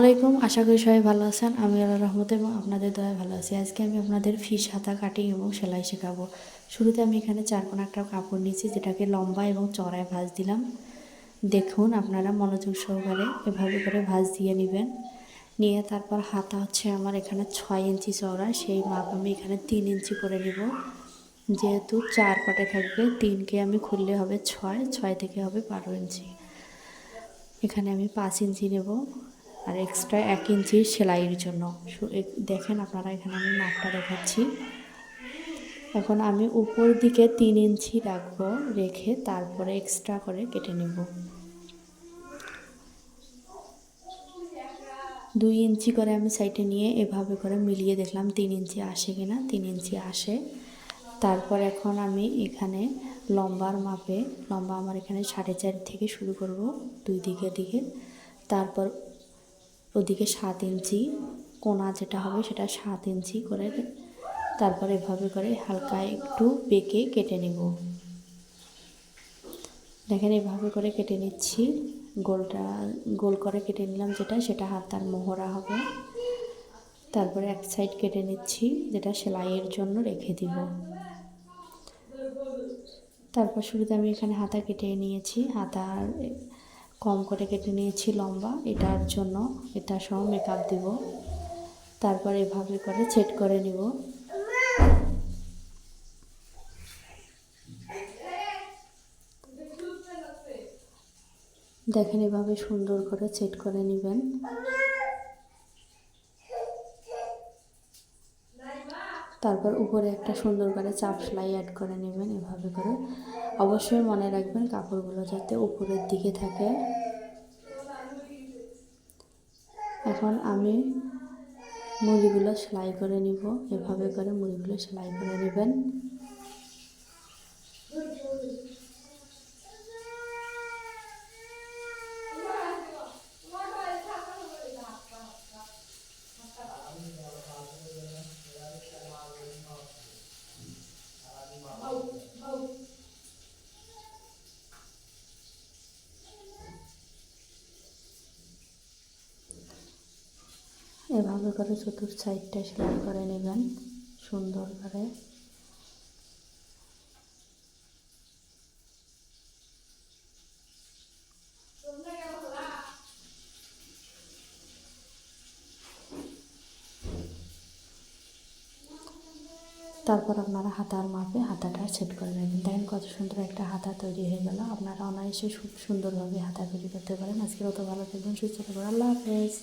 আলাইকুম, আশা করি সবাই ভালো আছেন। আমি আল্লাহ রহমত এবং আপনাদের দয়া ভালো আছি। আজকে আমি আপনাদের ফিস হাতা, কাটিং এবং সেলাই শেখাবো। শুরুতে আমি এখানে চার কোনা একটা কাপড় নিয়েছি, যেটাকে লম্বা এবং চড়ায় ভাঁজ দিলাম। দেখুন, আপনারা মনোযোগ সহকারে এভাবে করে ভাঁজ দিয়ে নেবেন। নিয়ে তারপর হাতা হচ্ছে আমার এখানে ছয় ইঞ্চি চওড়া। সেই মাপ আমি এখানে তিন ইঞ্চি করে নেব। যেহেতু চার পাটে থাকবে, তিনকে আমি খুললে হবে ছয় ছয় থেকে হবে বারো ইঞ্চি। এখানে আমি পাঁচ ইঞ্চি নেব। আর এক্সট্রা এক ইঞ্চি সেলাইয়ের জন্য। দেখেন আপনারা এখানে আমি মাপটা দেখাচ্ছি। এখন আমি উপর দিকে তিন ইঞ্চি রাখব, রেখে তারপরে এক্সট্রা করে কেটে নেব। দুই ইঞ্চি করে আমি সাইডে নিয়ে এভাবে করে মিলিয়ে দেখলাম তিন ইঞ্চি আসে কিনা, তিন ইঞ্চি আসে। তারপর এখন আমি এখানে লম্বার মাপে, লম্বা আমার এখানে সাড়ে চার থেকে শুরু করব, দুই দিকে দিকে। তারপর ওদিকে সাত ইঞ্চি কোনা যেটা হবে সেটা সাত ইঞ্চি করে তারপর এভাবে করে হালকা একটু বেঁকে কেটে নেব। দেখেন এভাবে করে কেটে নিচ্ছি। গোলটা, গোল করে কেটে নিলাম যেটা, সেটা হাতার মোহরা হবে। তারপরে এক সাইড কেটে নিচ্ছি, যেটা সেলাইয়ের জন্য রেখে দিব। তারপর শুরুতে আমি এখানে হাতা কেটে নিয়েছি। হাতার কম করে কেটে নিয়েছি লম্বা, এটার জন্য এটা সহ মেকআপ দিব। তারপর এভাবে করে সেট করে নিব। দেখেন এভাবে সুন্দর করে সেট করে নেবেন। তারপর উপরে একটা সুন্দর করে চাপ সেলাই অ্যাড করে নেবেন এভাবে করে। অবশ্যই মনে রাখবেন কাপড়গুলো যাতে উপরের দিকে থাকে। এখন আমি মুড়িগুলো সেলাই করে নিব। এভাবে করে মুড়িগুলো সেলাই করে নেবেন। এভাবে করে চতুর সাইডটা সেলাই করে নেবেন, সুন্দর করে। তারপর আপনারা হাতার মাপে হাতাটা সেট করে নেবেন। দেখেন কত সুন্দর একটা হাতা তৈরি হয়ে গেল। আপনারা অনায়াসে খুব সুন্দরভাবে হাতা তৈরি করতে পারেন। আজকের অত ভালো থাকবেন, সুস্থ থাকবেন। আল্লাহ হাফেজ।